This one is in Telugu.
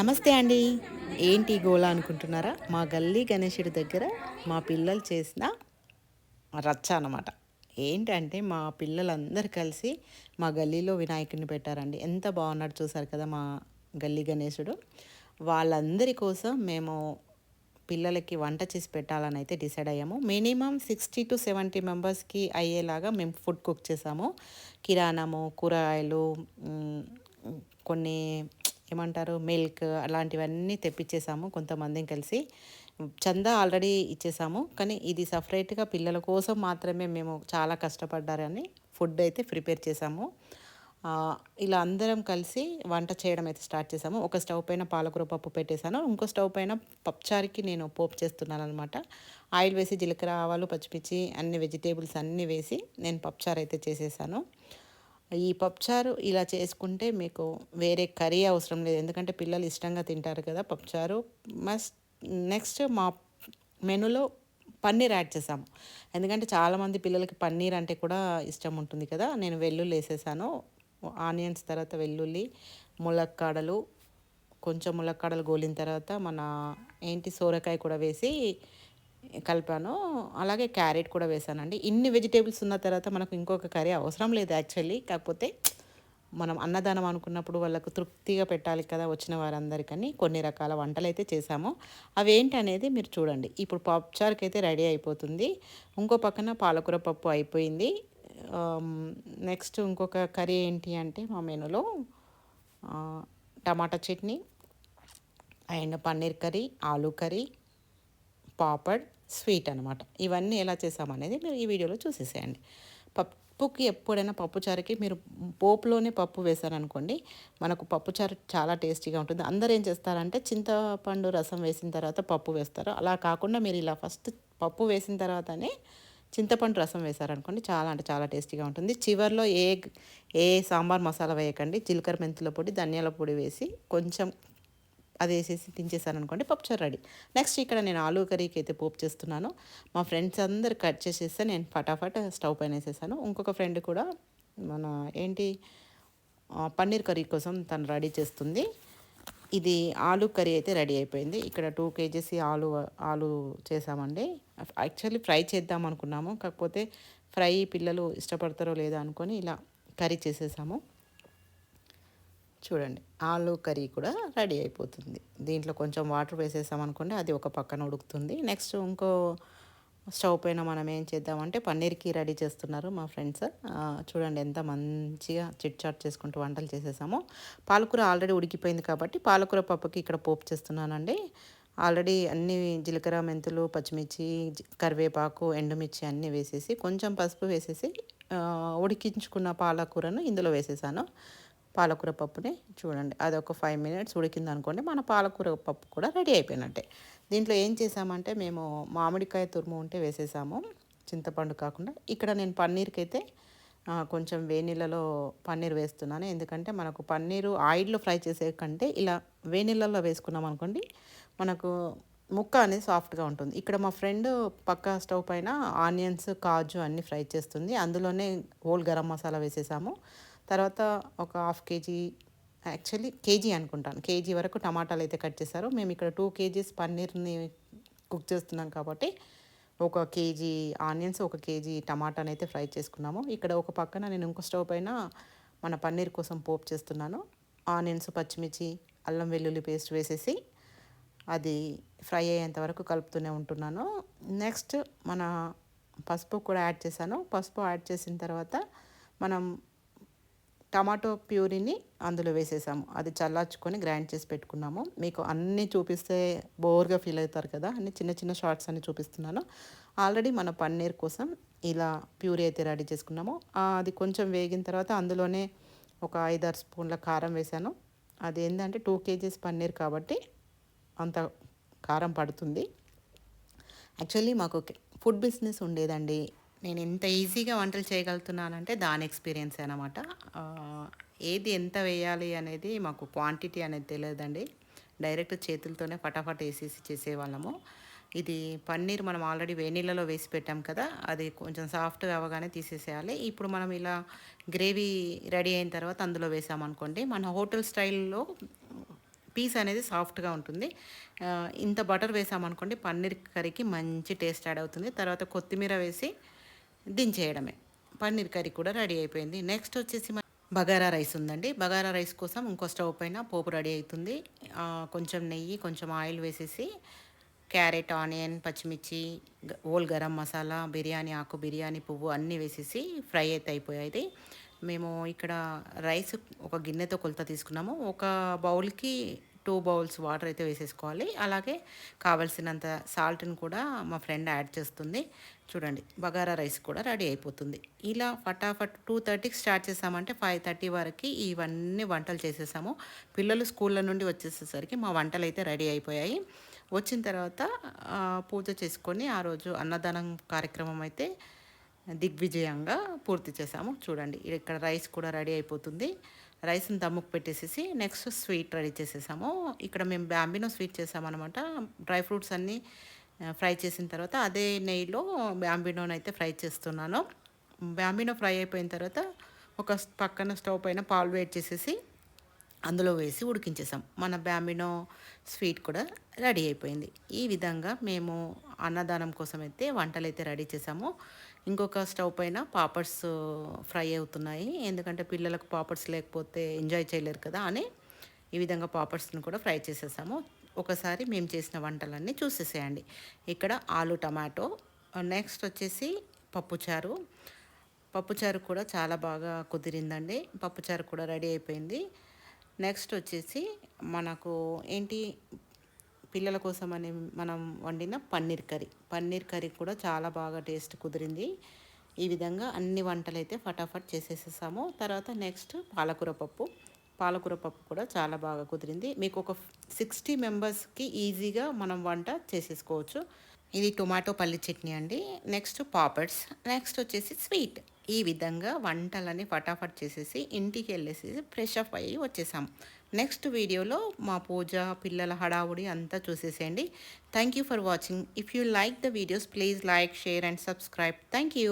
నమస్తే అండి. ఏంటి గోళ అనుకుంటున్నారా? మా గల్లీ గణేశుడి దగ్గర మా పిల్లలు చేసిన రచ్చ అనమాట ఏంటంటే మా పిల్లలందరూ కలిసి మా గల్లీలో వినాయకుడిని పెట్టారండి. ఎంత బాగున్నాడు చూసారు కదా మా గల్లీ గణేశుడు వాళ్ళందరి కోసం మేము పిల్లలకి వంట చేసి పెట్టాలని అయితే డిసైడ్ అయ్యాము. మినిమం సిక్స్టీ టు సెవెంటీ మెంబర్స్కి అయ్యేలాగా మేము ఫుడ్ కుక్ చేసాము. కిరాణము కూరగాయలు కొన్ని ఏమంటారు మిల్క్ అలాంటివన్నీ తెప్పించేసాము కొంతమందిని కలిసి. చందా ఆల్రెడీ ఇచ్చేసాము కానీ ఇది సపరేట్గా పిల్లల కోసం మాత్రమే మేము చాలా కష్టపడ్డారని ఫుడ్ అయితే ప్రిపేర్ చేసాము. ఇలా అందరం కలిసి వంట చేయడం అయితే స్టార్ట్ చేసాము. ఒక స్టవ్ పైన పాలకూర పప్పు పెట్టేశాను. ఇంకో స్టవ్ పైన పప్పుచారుకి నేను పోపు చేస్తున్నాను అనమాట ఆయిల్ వేసి జీలకర్ర ఆవాలు పచ్చిమిర్చి అన్ని వెజిటేబుల్స్ అన్నీ వేసి నేను పప్పుచారు అయితే చేసేసాను. ఈ పప్పుచారు ఇలా చేసుకుంటే మీకు వేరే కర్రీ అవసరం లేదు. ఎందుకంటే పిల్లలు ఇష్టంగా తింటారు కదా పప్పుచారు. మస్ట్ నెక్స్ట్ మా మెనూలో పన్నీర్ యాడ్ చేసాము. ఎందుకంటే చాలామంది పిల్లలకి పన్నీర్ అంటే కూడా ఇష్టం ఉంటుంది కదా. నేను వెల్లుల్లి వేసేసాను. ఆనియన్స్ తర్వాత వెల్లుల్లి ములక్కాడలు కొంచెం ములక్కాడలు గోలిన తర్వాత మన ఏంటి సోరకాయ కూడా వేసి కలిపాను అలాగే క్యారెట్ కూడా వేసానండి. ఇన్ని వెజిటేబుల్స్ ఉన్న తర్వాత మనకు ఇంకొక కర్రీ అవసరం లేదు యాక్చువల్లీ. కాకపోతే మనం అన్నదానం అనుకున్నప్పుడు వాళ్ళకు తృప్తిగా పెట్టాలి కదా వచ్చిన వారందరికని. కొన్ని రకాల వంటలు అయితే చేసాము. అవి ఏంటి అనేది మీరు చూడండి. ఇప్పుడు పప్పుచారుకి అయితే రెడీ అయిపోతుంది. ఇంకో పక్కన పాలకూర పప్పు అయిపోయింది. నెక్స్ట్ ఇంకొక కర్రీ ఏంటి అంటే మా మెనూలో tomato chutney and paneer curry aloo curry papad sweet అనమాట ఇవన్నీ ఎలా చేసామనేది మీరు ఈ వీడియోలో చూసేసేయండి. పప్పుకి ఎప్పుడైనా పప్పుచారుకి మీరు పోపులోనే పప్పు వేశారనుకోండి మనకు పప్పుచారు చాలా టేస్టీగా ఉంటుంది. అందరూ ఏం చేస్తారంటే చింతపండు రసం వేసిన తర్వాత పప్పు వేస్తారు. అలా కాకుండా మీరు ఇలా ఫస్ట్ పప్పు వేసిన తర్వాతనే చింతపండు రసం వేశారనుకోండి చాలా అంటే చాలా టేస్టీగా ఉంటుంది. చివర్లో ఏ ఏ సాంబార్ మసాలా వేయకండి. జీలకర్ర మెంతుల పొడి ధనియాల పొడి వేసి కొంచెం అది వేసేసి దించేసాను అనుకోండి పప్పుచారు రెడీ. నెక్స్ట్ ఇక్కడ నేను ఆలూ కర్రీకి అయితే పోపు చేస్తున్నాను. మా ఫ్రెండ్స్ అందరు కట్ చేసేస్తే నేను ఫటాఫట్ స్టవ్ పైన వేసేసాను. ఇంకొక ఫ్రెండ్ కూడా మన ఏంటి పన్నీర్ కర్రీ కోసం తను రెడీ చేస్తుంది. ఇది ఆలు కర్రీ అయితే రెడీ అయిపోయింది. ఇక్కడ టూ కేజీస్ ఆలు ఆలు చేసామండి. యాక్చువల్లీ ఫ్రై చేద్దాం అనుకున్నాము. కాకపోతే ఫ్రై పిల్లలు ఇష్టపడతారో లేదో అనుకొని ఇలా కర్రీ చేసేసాము. చూడండి ఆలు కర్రీ కూడా రెడీ అయిపోతుంది. దీంట్లో కొంచెం వాటర్ వేసేసామనుకోండి అది ఒక పక్కన ఉడుకుతుంది. నెక్స్ట్ ఇంకో స్టవ్ పైన మనం ఏం చేద్దామంటే పన్నీర్కి రెడీ చేస్తున్నారు మా ఫ్రెండ్స్ చూడండి ఎంత మంచిగా చిట్ చాట్ చేసుకుంటూ వంటలు చేసేసాము. పాలకూర ఆల్రెడీ ఉడికిపోయింది కాబట్టి పాలకూర పప్పుకి ఇక్కడ పోపు చేస్తున్నానండి. ఆల్రెడీ అన్ని జీలకర్ర మెంతులు పచ్చిమిర్చి కరివేపాకు ఎండుమిర్చి అన్నీ వేసేసి కొంచెం పసుపు వేసేసి ఉడికించుకున్న పాలకూరను ఇందులో వేసేసాను. పాలకూర పప్పుని చూడండి. అది ఒక ఫైవ్ మినిట్స్ ఉడికింది అనుకోండి మన పాలకూర పప్పు కూడా రెడీ అయిపోయినట్టే. దీంట్లో ఏం చేసామంటే మేము మామిడికాయ తురుము ఉంటే వేసేసాము. చింతపండు కాకుండా. ఇక్కడ నేను పన్నీర్కి అయితే కొంచెం వేనీళ్ళలో పన్నీర్ వేస్తున్నాను. ఎందుకంటే మనకు పన్నీరు ఆయిల్లో ఫ్రై చేసే కంటే ఇలా వేనీళ్ళలో వేసుకున్నాం అనుకోండి మనకు ముక్క అనేది సాఫ్ట్గా ఉంటుంది. ఇక్కడ మా ఫ్రెండ్ పక్క స్టవ్ పైన ఆనియన్స్ కాజు అన్నీ ఫ్రై చేస్తుంది. అందులోనే హోల్ గరం మసాలా వేసేసాము. తర్వాత ఒక హాఫ్ కేజీ యాక్చువల్లీ కేజీ అనుకుంటాను. కేజీ వరకు టమాటాలు అయితే కట్ చేశారు. మేము ఇక్కడ టూ కేజీస్ పన్నీర్ని కుక్ చేస్తున్నాం కాబట్టి ఒక కేజీ ఆనియన్స్ ఒక కేజీ టమాటాని అయితే ఫ్రై చేసుకున్నాము. ఇక్కడ ఒక పక్కన నేను ఇంకో స్టవ్ పైన మన పన్నీర్ కోసం పోపు చేస్తున్నాను. ఆనియన్స్ పచ్చిమిర్చి అల్లం వెల్లుల్లి పేస్ట్ వేసేసి అది ఫ్రై అయ్యేంత వరకు కలుపుతూనే ఉంటున్నాను. నెక్స్ట్ మన పసుపు కూడా యాడ్ చేశాను. పసుపు యాడ్ చేసిన తర్వాత మనం టమాటో ప్యూరీని అందులో వేసేసాము. అది చల్లార్చుకొని గ్రైండ్ చేసి పెట్టుకున్నాము. మీకు అన్నీ చూపిస్తే బోర్గా ఫీల్ అవుతారు కదా? అన్ని చిన్న చిన్న షార్ట్స్ అన్ని చూపిస్తున్నాను. ఆల్రెడీ మన పన్నీర్ కోసం ఇలా ప్యూరీ అయితే రెడీ చేసుకున్నాము. అది కొంచెం వేగిన తర్వాత అందులోనే ఒక ఐదారు స్పూన్ల కారం వేసాను. అది ఏంటంటే టూ కేజీస్ పన్నీర్ కాబట్టి అంత కారం పడుతుంది. యాక్చువల్లీ మాకు ఫుడ్ బిజినెస్ ఉండేదండి. నేను ఎంత ఈజీగా వంటలు చేయగలుగుతున్నానంటే దాని ఎక్స్పీరియన్స్ అనమాట ఏది ఎంత వేయాలి అనేది మాకు క్వాంటిటీ అనేది తెలియదండి. డైరెక్ట్ చేతులతోనే ఫటాఫట్ వేసేసి చేసేవాళ్ళము. ఇది పన్నీర్ మనం ఆల్రెడీ వేనీళ్ళలో వేసి పెట్టాం కదా అది కొంచెం సాఫ్ట్గా అవ్వగానే తీసేసేయాలి. ఇప్పుడు మనం ఇలా గ్రేవీ రెడీ అయిన తర్వాత అందులో వేసామనుకోండి మన హోటల్ స్టైల్లో పీస్ అనేది సాఫ్ట్గా ఉంటుంది. ఇంత బటర్ వేసామనుకోండి పన్నీర్ కర్రీకి మంచి టేస్ట్ యాడ్ అవుతుంది. తర్వాత కొత్తిమీర వేసి దించేయడమే. పన్నీర్ కర్రీ కూడా రెడీ అయిపోయింది. నెక్స్ట్ వచ్చేసి బగారా రైస్ ఉందండి. బగారా రైస్ కోసం ఇంకో స్టవ్ పైన పోపు రెడీ అవుతుంది. కొంచెం నెయ్యి కొంచెం ఆయిల్ వేసేసి క్యారెట్ ఆనియన్ పచ్చిమిర్చి ఓల్ గరం మసాలా బిర్యానీ ఆకు బిర్యానీ పువ్వు అన్నీ వేసేసి ఫ్రై అయితే అయిపోయాయి. మేము ఇక్కడ రైస్ ఒక గిన్నెతో కొలత తీసుకున్నాము. ఒక బౌల్కి టూ బౌల్స్ వాటర్ అయితే వేసేసుకోవాలి. అలాగే కావలసినంత సాల్ట్ని కూడా మా ఫ్రెండ్ యాడ్ చేస్తుంది. చూడండి బగారా రైస్ కూడా రెడీ అయిపోతుంది. ఇలా ఫటాఫట్ టూ థర్టీకి స్టార్ట్ చేసామంటే ఫైవ్ థర్టీ వరకు ఇవన్నీ వంటలు చేసేసాము. పిల్లలు స్కూళ్ళ నుండి వచ్చేసేసరికి మా వంటలు అయితే రెడీ అయిపోయాయి. వచ్చిన తర్వాత పూజ చేసుకొని ఆ రోజు అన్నదానం కార్యక్రమం అయితే దిగ్విజయంగా పూర్తి చేసాము. చూడండి ఇక్కడ రైస్ కూడా రెడీ అయిపోతుంది. రైస్ని దమ్ముకు పెట్టేసేసి నెక్స్ట్ స్వీట్ రెడీ చేసేసాము. ఇక్కడ మేము బ్యాంబినో స్వీట్ చేసామన్నమాట. డ్రై ఫ్రూట్స్ అన్నీ ఫ్రై చేసిన తర్వాత అదే నెయ్యిలో బ్యాంబినోని అయితే ఫ్రై చేస్తున్నాను. బ్యాంబినో ఫ్రై అయిపోయిన తర్వాత ఒక పక్కన స్టవ్ పైన పాలు వేడి చేసేసి అందులో వేసి ఉడికించేసాం. మన బ్యాంబినో స్వీట్ కూడా రెడీ అయిపోయింది. ఈ విధంగా మేము అన్నదానం కోసం అయితే వంటలు అయితే రెడీ చేసాము. ఇంకొక స్టవ్ పైన పాపడ్స్ ఫ్రై అవుతున్నాయి. ఎందుకంటే పిల్లలకు పాపడ్స్ లేకపోతే ఎంజాయ్ చేయలేరు కదా అని ఈ విధంగా పాపడ్స్ని కూడా ఫ్రై చేసేసాము. ఒకసారి మేము చేసిన వంటలన్నీ చూసేసేయండి. ఇక్కడ ఆలు టమాటో నెక్స్ట్ వచ్చేసి పప్పుచారు. పప్పుచారు కూడా చాలా బాగా కుదిరిందండి. పప్పుచారు కూడా రెడీ అయిపోయింది. నెక్స్ట్ వచ్చేసి మనకు ఏంటి పిల్లల కోసం అని మనం వండిన పన్నీర్ కర్రీ. పన్నీర్ కర్రీ కూడా చాలా బాగా టేస్ట్ కుదిరింది. ఈ విధంగా అన్ని వంటలు అయితే ఫటాఫట్ చేసేసేసాము. తర్వాత నెక్స్ట్ పాలకూర పప్పు. పాలకూర పప్పు కూడా చాలా బాగా కుదిరింది. మీకు ఒక సిక్స్టీ మెంబర్స్కి ఈజీగా మనం వంట చేసేసుకోవచ్చు. ఇది టొమాటో పల్లి చట్నీ అండి. నెక్స్ట్ పాపడ్స్ నెక్స్ట్ వచ్చేసి స్వీట్. ఈ విధంగా వంటలని ఫటాఫట్ చేసేసి ఇంటికి వెళ్ళేసి ఫ్రెష్ అప్ అయ్యి వచ్చేసాం. నెక్స్ట్ వీడియోలో మా పూజ పిల్లల హడావుడి అంతా చూసేసేయండి. Thank you for watching if you like the videos please like share and subscribe thank you